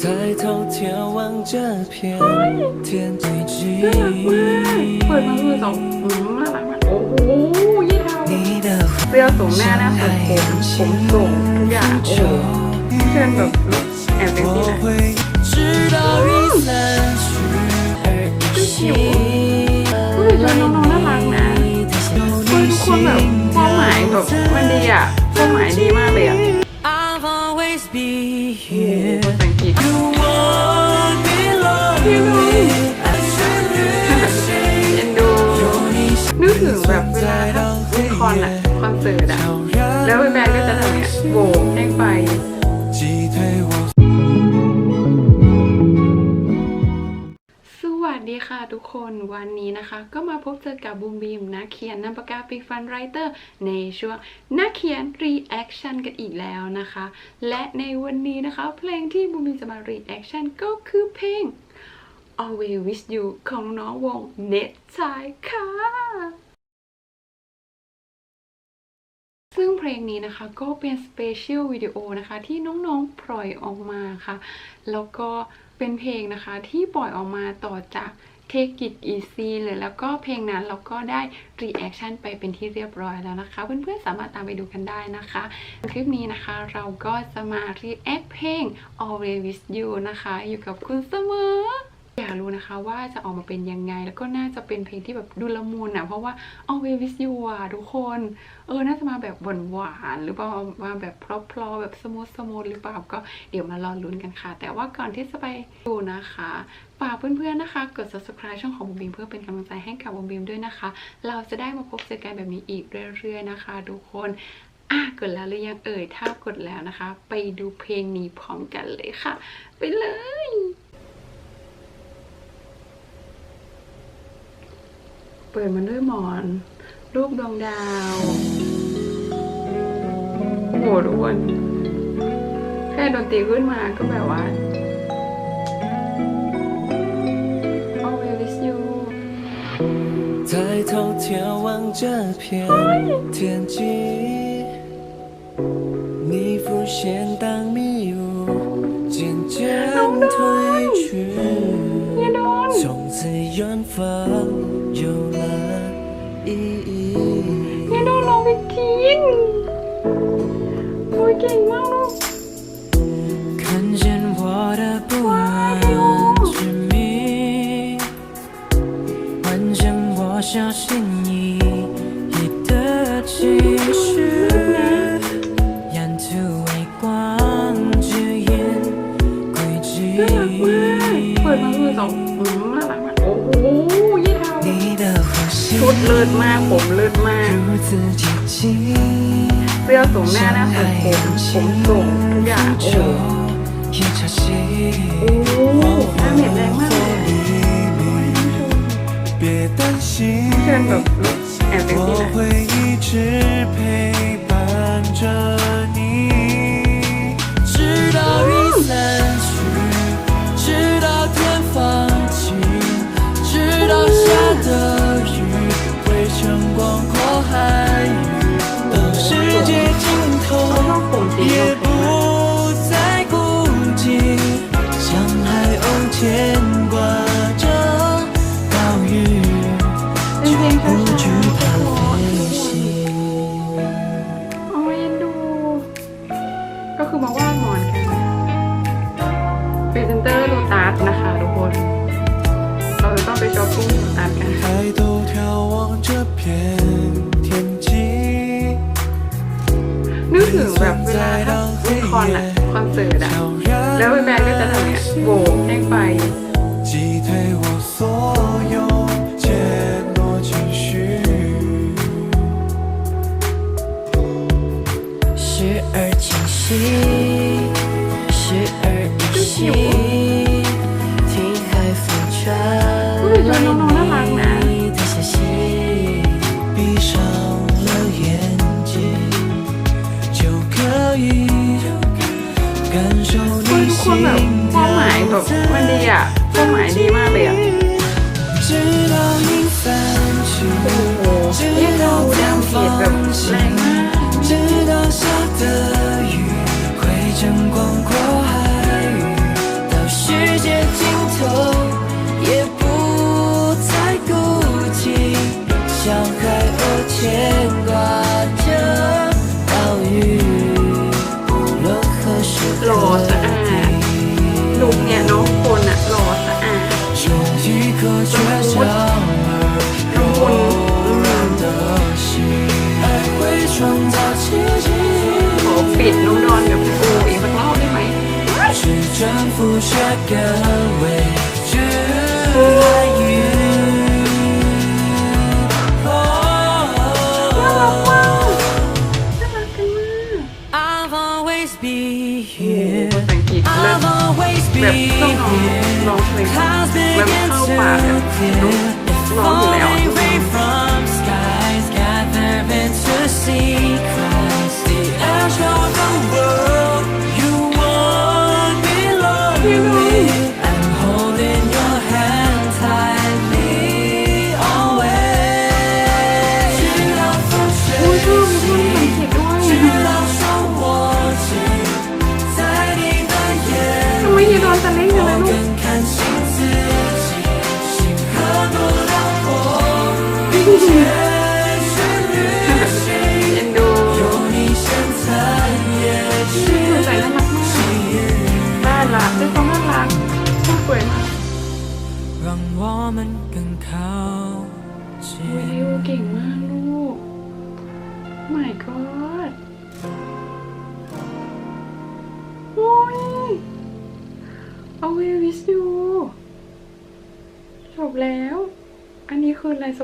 抬头眺望这片天际际， เปิดมาคือสองอืมน่ารักมากโอ้โหยี่เท่า 你的 เสื้อสูงหน้าหน้าสูงผมผมสูงทุกอย่างโอ้โหเชิญแบบแอบเซ็กซี่ 我 หน่อย 会直到云散去而一息。 เฮ้ยเชิญน้องๆน่ารักนะเฮ้ยทุกคนแบบความหมายแบบมันดีอ่ะความหมายดีมากเลยอ่ะ I'll always be โอ้โห here. ภาษาอังกฤษ You won't be lonely. I should เอ็นดูนึกถึงแบบเวลาถ้ามีคอนอะคอนเสิร์ตอะแล้วแบนก็จะทำเนี่ยโบกแห้งไฟ ทุกคนวันนี้นะคะ ก็มาพบเจอกับบูมบีมนักเขียนนัปากกาปิกฟันไรเตอร์ ในช่วงนักเขียนรีแอคชั่นกันอีกแล้วนะคะ และในวันนี้นะคะ เพลงที่บูมบีมจะมารีแอคชั่นก็คือเพลง Always With You ของน้องวงเน็ตชายค่ะซึ่งเพลงนี้นะคะก็เป็นสเปเชียลวิดีโอนะคะ ที่น้องๆปล่อยออกมาค่ะ แล้วก็เป็นเพลงนะคะที่ปล่อยออกมาต่อจาก Take It Easy เลยแล้วก็เพลงนั้นเราก็ได้ reaction ไปเป็นที่เรียบร้อยแล้วนะคะ เพื่อนๆสามารถตามไปดูกันได้นะคะ คลิปนี้นะคะเราก็จะมา react เพลง Always With You นะคะ อยู่กับคุณเสมอ อยากรู้นะคะว่าจะออกมาเป็นยังไง แล้วก็น่าจะเป็นเพลงที่แบบดูละมุนอะ เพราะว่า Always With You อะทุกคน เออ น่าจะมาแบบหวานๆหรือเปล่ามาแบบเพลาๆแบบสมูทสมูทหรือเปล่าก็เดี๋ยวมารอลุ้นกันค่ะ แต่ว่าก่อนที่จะไปดูนะคะฝากเพื่อนๆนะคะ กด subscribe ช่องของบุมบีมเพื่อเป็นกำลังใจให้กับบุมบีมด้วยนะคะ เราจะได้มาพบเจอกันแบบนี้อีกเรื่อยๆนะคะทุกคนอะกดแล้วหรือยังเอ่ย ถ้ากดแล้วนะคะ ไปดูเพลงนี้พร้อมกันเลยค่ะ ไปเลย เปิดมันด้วยหมอน รูปดวงดาว โอ้โหทุกคน แค่ดนตรีขึ้นมาก็แบบว่า Always with you 抬头眺望这片天际，你浮现当迷雾渐渐褪去， เนี่ยโดน 从此远方有了意义。 เนี่ยโดนลองไปกินโอ้ยเก่งมากลูก ลิศมาก ผมเลิศมากเสื้อสูงหน้าหน้าสูงผมผมสูงทุกอย่างโอ้โหหน้าเหม็นแรงมากเลยเพื่อนแบบแอบเป็นที่ไหน เ再来我很满意击退我所有情绪时而清时而听海风传的消息闭上了眼睛就可以感受你行动，慢点呀，我嘛呗。直到云散去，直到江风起，直到晓得。覆下个位置爱与，I've always be here. I'll always be here. I'll always be here.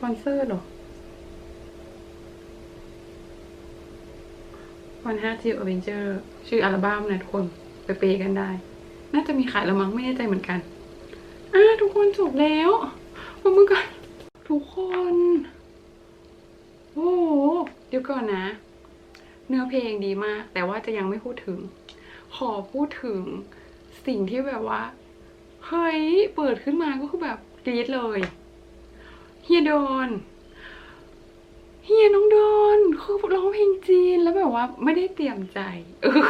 ปอนเซอร์หรอวันห้าจิวอเวนเจอร์ชื่ออัลบั้มนะทุกคนไปเปย์กันได้ น่าจะมีขายแล้วมั้งไม่แน่ใจเหมือนกันอ่าทุกคนจบแล้วปรบมือก่อนทุกคน โอ้เดี๋ยวก่อนนะ เนื้อเพลงดีมาก แต่ว่าจะยังไม่พูดถึง ขอพูดถึงสิ่งที่แบบว่า เฮ้ย เปิดขึ้นมาก็คือแบบกรี๊ดเลย เฮียดอนเฮียน้องดอนคือร้องเพลงจีนแล้วแบบว่าไม่ได้เตรียมใจเออ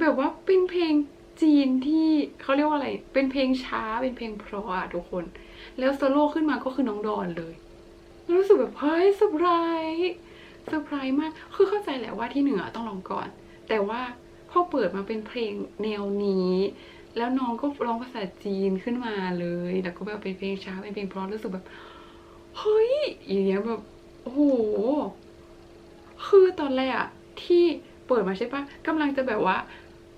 แบบว่าเป็นเพลงจีนที่เขาเรียกว่าอะไร เป็นเพลงช้า เป็นเพลงเพราะอะทุกคน แล้วโซโล่ขึ้นมาก็คือน้องดอนเลย รู้สึกแบบเฮ้ยเซอร์ไพรส์เซอร์ไพรส์มาก คือเข้าใจแหละว่าที่เหนือต้องลองก่อน แต่ว่าพอเปิดมาเป็นเพลงแนวนี้ แล้วน้องก็ร้องภาษาจีนขึ้นมาเลย แล้วก็แบบเป็นเพลงช้า เป็นเพลงเพราะรู้สึกแบบ เฮ้ยอย่างเงี้ยแบบโอ้โหคือตอนแรกอะที่เปิดมาใช่ปะกำลังจะแบบว่า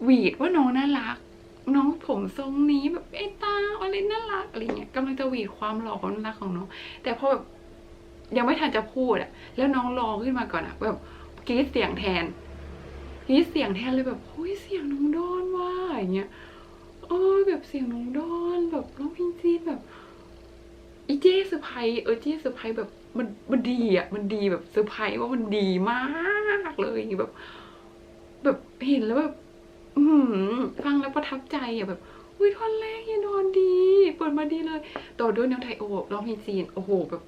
หวีดว่าน้องน่ารัก น้องผมทรงนี้แบบเอตาอะไรน่ารักอะไรเงี้ยกำลังจะหวีดความหล่อความน่ารักของน้องแต่พอแบบยังไม่ทันจะพูดอะแล้วน้องร้องขึ้นมาก่อนอะแบบกรีดเสียงแทนกรีดเสียงแทนเลยแบบเฮ้ยเสียงน้องดอนว่าอย่างเงี้ยเออแบบเสียงน้องดอนแบบร้องพลงจีแบบ อีเจเซอร์ไพรส์เออเจเซอร์ไพรส์แบบมันมันดีอะ มันดีแบบเซอร์ไพรส์ว่ามันดีมากเลยแบบ แบบเห็นแล้วแบบอืฟังแล้วประทับใจอะแบบอุ้ยท่อนแรกยังนอนดี เปิดมาดีเลย ต่อด้วยแนวไทยโอร้องเพลงจีนโอ้โหแบบ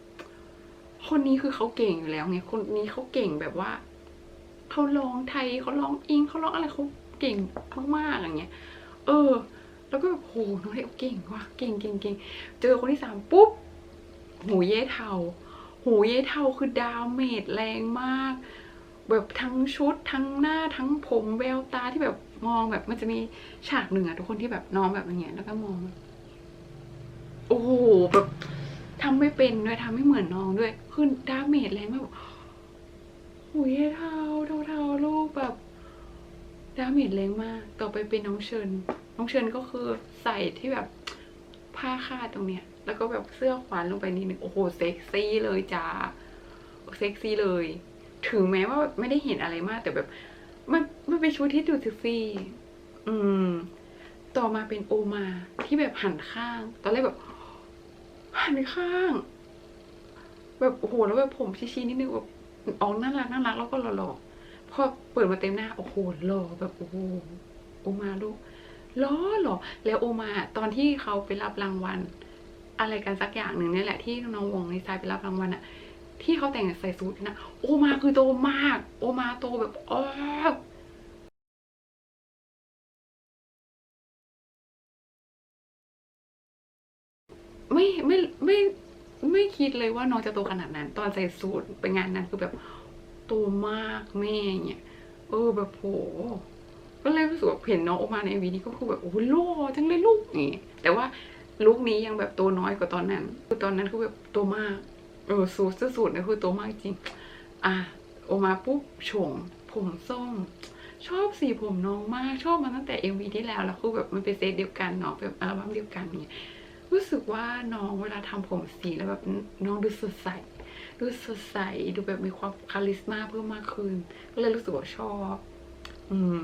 คนนี้คือเขาเก่งอยู่แล้วไงคนนี้เขาเก่งแบบว่าเขาร้องไทยเขาร้องอิงเขาร้องอะไรเขาเก่งมากๆอย่างเงี้ย เออ แล้วก็แบบโหน้องไทยโอเก่งว่ะเก่งเก่งเก่งเจอคนที่สามปุ๊บ หูเย่เทา หูเย่เทาคือดาเมจแรงมาก แบบทั้งชุดทั้งหน้าทั้งผมแววตาที่แบบมองแบบมันจะมีฉากหนึ่งอะทุกคนที่แบบน้องแบบอย่างเงี้ยแล้วก็มอง โอ้โหแบบทำไม่เป็นด้วยทำไม่เหมือนน้องด้วยคือดาเมจแรงมากหูเย่เทาเทาเทาลูกแบบดาเมจแรงมาก ต่อไปเป็นน้องเชิญน้องเชิญก็คือใส่ที่แบบผ้าคาดตรงเนี้ย แล้วก็แบบเสื้อขวานลงไปนิดนึงโอ้โหเซ็กซี่เลยจ้าเซ็กซี่เลย ถึงแม้ว่าไม่ได้เห็นอะไรมาก แต่แบบ มันมันเป็นชุดที่ดูเซ็กซี่ อืม ต่อมาเป็นโอมาที่แบบหันข้าง ตอนแรกแบบ หันข้าง แบบโอ้โหแล้วแบบผมชี้ๆนิดนึงแบบออกน่ารักน่ารักแล้วก็หล่อๆพอเปิดมาเต็มหน้าโอ้โหหล่อแบบโอ้โหโอมาลูกล้อหล่อแล้วโอมาตอนที่เขาไปรับรางวัล อะไรกันสักอย่างหนึ่งเนี่ยแหละที่น้องวงในทรายไปรับรางวัลอะที่เขาแต่งใส่สูทนะโอมาคือโตมาก โอมาโตแบบอ้อไม่ไม่ไม่ไม่คิดเลยว่าน้องจะโตขนาดนั้น ตอนใส่สูทไปงานนั้นคือแบบโตมากแม่เนี่ยเออแบบโหก็เลยรู้สึกว่าเห็นน้องออกมาในวีนี้ก็คือแบบโอ้โหหล่จังเลยลูกนี่แต่ว่า ลูกนี้ยังแบบตัวน้อยกว่าตอนนั้น คือตอนนั้นคือแบบตัวมาก เออสูตรสูตรเนี่ยคือตัวมากจริง อะออกมาปุ๊บโฉงผมส้ม ชอบสีผมน้องมาก ชอบมาตั้งแต่ MV ที่แล้วแล้วคือแบบมันเป็นเซตเดียวกันเนาะแบบอัลบั้มเดียวกันเนี่ยรู้สึกว่าน้องเวลาทำผมสีแล้วแบบน้องดูสดใสดูสดใสดูแบบมีความคาลิสมาเพิ่มมากขึ้น ก็เลยรู้สึกว่าชอบ อืม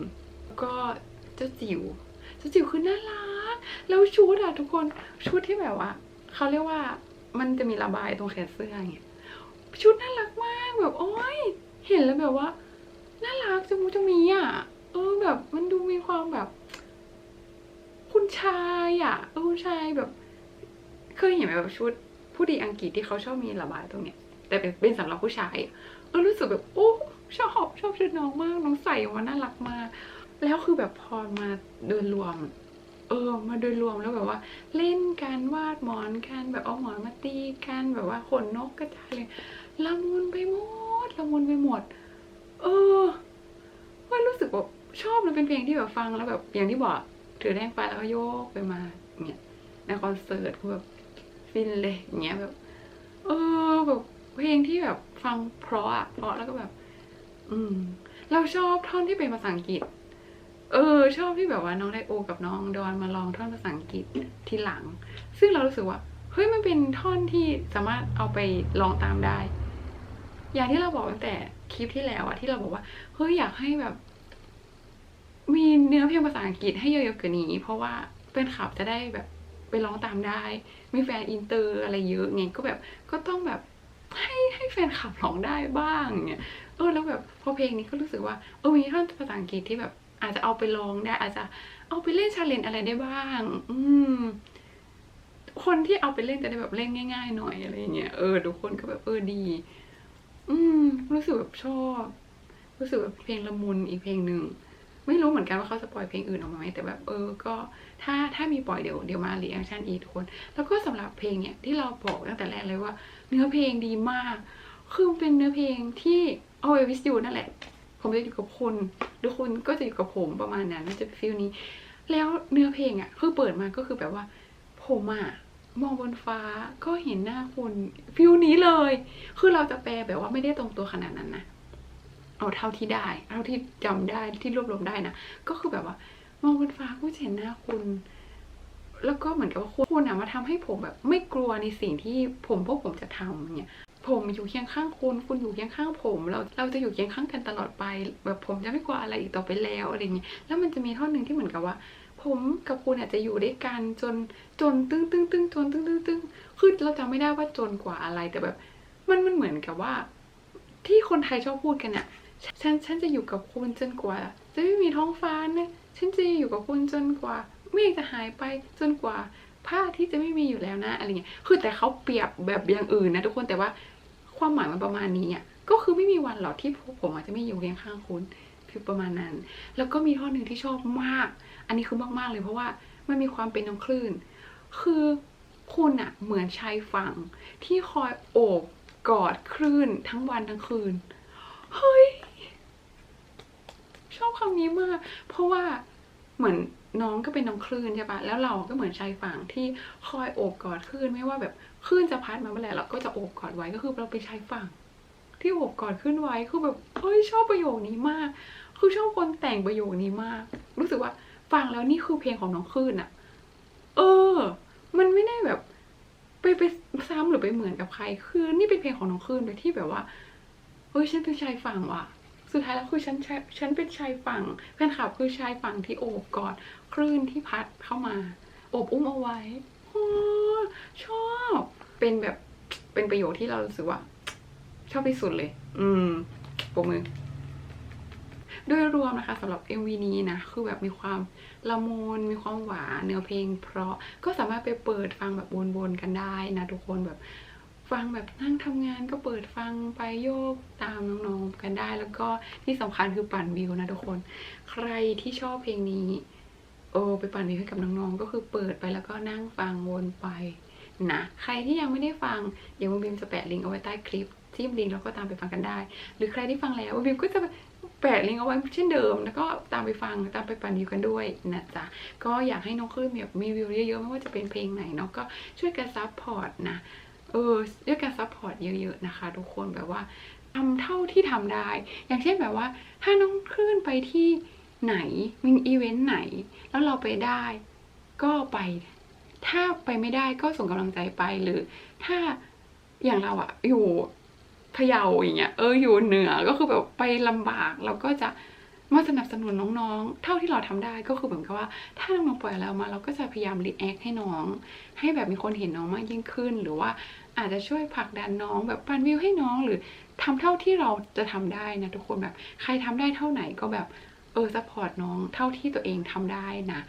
ก็เจ้าจิ๋วเจ้าจิ๋วคือน่ารัก แล้วชุดอะทุกคนชุดที่แบบว่าเขาเรียกว่ามันจะมีระบายตรงแขนเสื้ออย่างเงี้ยชุดน่ารักมากแบบโอ้ยเห็นแล้วแบบว่าน่ารักจมูกจะมีอะเออแบบมันดูมีความแบบ คุณชายอะเออคุณชายแบบ เคยเห็นไหมแบบชุดผู้ดีอังกฤษที่เขาชอบมีระบายตรงเนี้ย แต่เป็นเป็นสำหรับผู้ชายเออรู้สึกแบบโอ้ชอบชอบชุดน้องมากน้องใส่ออกมาน่ารักมากแล้วคือแบบพอมาโดยรวม ออมาโดยรวมแล้วแบบว่า เล่นการวาดหมอนกันแบบเอาหมอนมาตีกันแบบว่าขนนกกระจายเลยละมุนไปหมดละมุนไปหมด เออว่ารู้สึกแบบชอบมันเป็นเพลงที่แบบฟังแล้วแบบอย่างที่บอกถือแท่งไฟแล้วก็โยกไปมาเนี่ยในคอนเสิร์ตคือแบบฟินเลยอย่างเงี้ยแบบ เออแบบเพลงที่แบบฟังเพราะอะเพราะแล้วก็แบบ อืม เราชอบท่อนที่เป็นภาษาอังกฤษ เออ ชอบที่แบบว่าน้องไดโอ กับน้องดอนมาลองท่อนภาษาอังกฤษทีหลัง ซึ่งเรารู้สึกว่าเฮ้ยมันเป็นท่อนที่สามารถเอาไปลองตามได้ อย่างที่เราบอกตั้งแต่คลิปที่แล้วอะที่เราบอกว่าเฮ้ยอยากให้แบบ มีเนื้อเพลงภาษาอังกฤษให้เยอะๆกว่านี้ เพราะว่าเป็นขับจะได้แบบไปร้องตามได้ มีแฟนอินเตอร์อะไรเยอะไงก็แบบก็ต้องแบบให้ให้แฟนขับร้องได้บ้างเงี้ยเออแล้วแบบพอเพลงนี้ก็รู้สึกว่าเออมีท่อนภาษาอังกฤษที่แบบ อาจจะเอาไปร้องได้ อาจจะเอาไปเล่นชาเลนอะไรได้บ้าง อืมคนที่เอาไปเล่นจะได้แบบเล่นง่าย ๆ หน่อยอะไรเงี้ยเออทุกคนก็แบบเออดี อืม รู้สึกแบบชอบ รู้สึกแบบเพลงละมุนอีกเพลงหนึ่งไม่รู้เหมือนกันว่าเขาจะปล่อยเพลงอื่นออกมาไหมแต่แบบเออ ก็ถ้าถ้ามีปล่อยเดี๋ยวเดี๋ยวมารีแอคชั่นอีกทุกคน แล้วก็สำหรับเพลงเนี่ยที่เราบอกตั้งแต่แรกเลยว่า เนื้อเพลงดีมาก คือเป็นเนื้อเพลงที่ Always with you นั่นแหละ ผมจะอยู่กับคุณหรือคุณก็จะอยู่กับผมประมาณนั้นมันจะฟีลนี้ แล้วเนื้อเพลงอะคือเปิดมาก็คือแบบว่า ผมอะมองบนฟ้าก็เห็นหน้าคุณฟิลนี้เลย คือเราจะแปลแบบว่าไม่ได้ตรงตัวขนาดนั้นนะเอาเท่าที่ได้เท่าที่จำได้ที่รวบรวมได้นะก็คือแบบว่ามองบนฟ้าก็เห็นหน้าคุณ แล้วก็เหมือนกับว่าคุณอะมาทำให้ผมแบบ ไม่กลัวในสิ่งที่ผมพวกผมจะทำเนี่ย ผมอยู่เคียงข้างคุณ คุณอยู่เคียงข้างผม เราเราจะอยู่เคียงข้างกันตลอดไป แบบผมจะไม่กลัวอะไรอีกต่อไปแล้วอะไรเงี้ยแล้วมันจะมีท่อนหนึ่งที่เหมือนกับว่า ผมกับคุณอาจจะอยู่ด้วยกันจนจนตึ้งตึ้งตึ้งจนตึ้งตึ้งตึ้งคือเราจำไม่ได้ว่าจนกว่าอะไรแต่แบบ มันมันเหมือนกับว่า ที่คนไทยชอบพูดกันเนี่ยฉันฉันจะอยู่กับคุณจนกว่า จะไม่มีท้องฟ้านะฉันจะอยู่กับคุณจนกว่าเมฆจะหายไปจนกว่าผ้าที่จะไม่มีอยู่แล้วนะอะไรเงี้ย คือแต่เขาเปรียบแบบอย่างอื่นนะทุกคนแต่ว่า ความหมายมันประมาณนี้อะก็คือไม่มีวันหรอกที่ผมอาจจะไม่อยู่เคียงข้างคุณคือประมาณนั้น แล้วก็มีท่อนหนึ่งที่ชอบมาก อันนี้คือมากๆเลยเพราะว่ามันมีความเป็นน้ำคลื่น คือคุณอะเหมือนชายฝั่งที่คอยโอบกอดคลื่นทั้งวันทั้งคืน เฮ้ย ชอบคำนี้มาก เพราะว่าเหมือนน้องก็เป็นน้องคลื่นใช่ปะแล้วเราก็เหมือนชายฝั่งที่คอยโอบกอดคลื่นไม่ว่าแบบ คลื่นจะพัดมาเมื่อไหร่เราก็จะโอบกอดไว้ก็คือเราเป็นชายฝั่ง ที่โอบกอดขึ้นไว้คือแบบเฮ้ยชอบประโยคนี้มาก คือชอบคนแต่งประโยคนี้มาก รู้สึกว่าฟังแล้วนี่คือเพลงของน้องคลื่นอะเออ มันไม่ได้แบบไปไปซ้ำหรือไปเหมือนกับใคร คือนี่เป็นเพลงของน้องคลื่นโดยที่แบบว่าเฮ้ยฉันเป็นชายฝั่งว่ะ สุดท้ายแล้วคือฉันฉันเป็นชายฝั่งแฟนคลับคือชายฝั่งที่โอบกอดคลื่นที่พัดเข้ามา โอบอุ้มเอาไว้ ชอบเป็นแบบเป็นประโยคที่เรารู้สึกว่า ชอบที่สุดเลย อืมปรบมือโดยรวมนะคะสำหรับ MV นี้นะ คือแบบมีความละมุนมีความหวานเนื้อเพลง เพราะก็สามารถไปเปิดฟังแบบวนๆกันได้นะทุกคนแบบฟังแบบนั่งทำงานก็เปิดฟังไปโยกตามน้องๆกันได้ แล้วก็ที่สำคัญคือปั่นวิวนะทุกคน ใครที่ชอบเพลงนี้ โอ้ไปปั่นวิวให้กับน้องๆ ก็คือเปิดไปแล้วก็นั่งฟังวนไปนะใครที่ยังไม่ได้ฟังเดี๋ยวบิมจะแปะลิงก์เอาไว้ใต้คลิปจิ้มลิงก์แล้วก็ตามไปฟังกันได้ หรือใครที่ฟังแล้วบิมก็จะแปะลิงก์เอาไว้เช่นเดิม แล้วก็ตามไปฟังตามไปปั่นวิวกันด้วยนะจ๊ะก็อยากให้น้องคลื่นมีแบบมีวิวเยอะๆไม่ว่าจะเป็นเพลงไหนเนาะก็ช่วยกันซัพพอร์ตนะเออด้วยการซัพพอร์ตเยอะๆนะคะ ทุกคนแบบว่าทำเท่าที่ทำได้ อย่างเช่นแบบว่า ถ้าน้องคลื่นไปที่ ไหนมีอีเวนต์ไหน แล้วเราไปได้ก็ไป ถ้าไปไม่ได้ก็ส่งกำลังใจไปหรือ ถ้าอย่างเราอะอยู่พะเยาอย่างเงี้ยเอออยู่เหนือก็คือแบบไปลำบากเราก็จะมาสนับสนุนน้องๆ เท่าที่เราทำได้ก็คือเหมือนกับว่า ถ้าน้องปล่อยอะไรออกมาเราก็จะพยายามรีแอคให้น้อง ให้แบบมีคนเห็นน้องมากยิ่งขึ้น หรือว่าอาจจะช่วยผลักดันน้องแบบปันวิวให้น้องหรือทำเท่าที่เราจะทำได้นะทุกคนแบบใครทำได้เท่าไหนก็แบบ เออซัพพอร์ตน้องเท่าที่ตัวเองทำได้นะ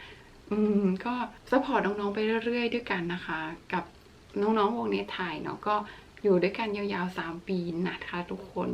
อืมก็ซัพพอร์ตน้องๆไปเรื่อยๆ ด้วยกันนะคะ กับน้องๆวงเนทไทยเนาะก็อยู่ด้วยกันยาวๆ 3 ปีนะคะทุกคน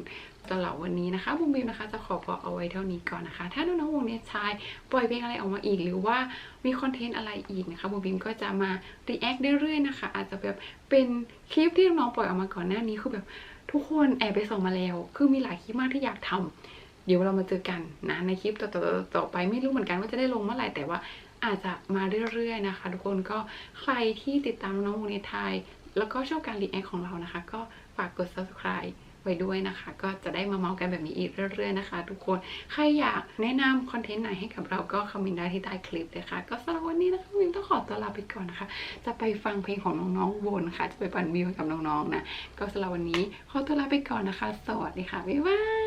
สำหรับวันนี้นะคะบุมบิมนะคะจะขอบอกเอาไว้เท่านี้ก่อนนะคะ ถ้าน้องๆวงเนทไทยปล่อยเพลงอะไรออกมาอีก หรือว่ามีคอนเทนต์อะไรอีกนะคะบุมบิมก็จะมารีแอคเรื่อยๆนะคะ อาจจะแบบเป็นคลิปที่น้องๆปล่อยออกมาก่อนหน้านี้คือแบบทุกคนแอบไปส่องมาแล้ว คือมีหลายคลิปมากที่อยากทำเดี๋ยวเรามาเจอกันนะในคลิปต่อๆต่อไปไม่รู้เหมือนกันว่าจะได้ลงเมื่อไหร่แต่ว่าอาจจะมาเรื่อยๆนะคะทุกคนก็ใครที่ติดตามน้องมูเนไทยแล้วก็ชอบการรีแอคของเรานะคะ ก็ฝากกด subscribe ไว้ด้วยนะคะ ก็จะได้มาเมาส์กันแบบนี้อีกเรื่อยๆนะคะ ทุกคนใครอยากแนะนำคอนเทนต์ไหนให้กับเราก็คอมเมนต์ได้ที่ใต้คลิปเลยค่ะ ก็สำหรับวันนี้นะคะวิวต้องขอตัวลาไปก่อนนะคะ จะไปฟังเพลงของน้องๆวนค่ะ จะไปปั่นวิวให้กับน้องๆนะก็สำหรับวันนี้ขอตัวลาไปก่อนนะคะ สวัสดีค่ะบ๊ายบาย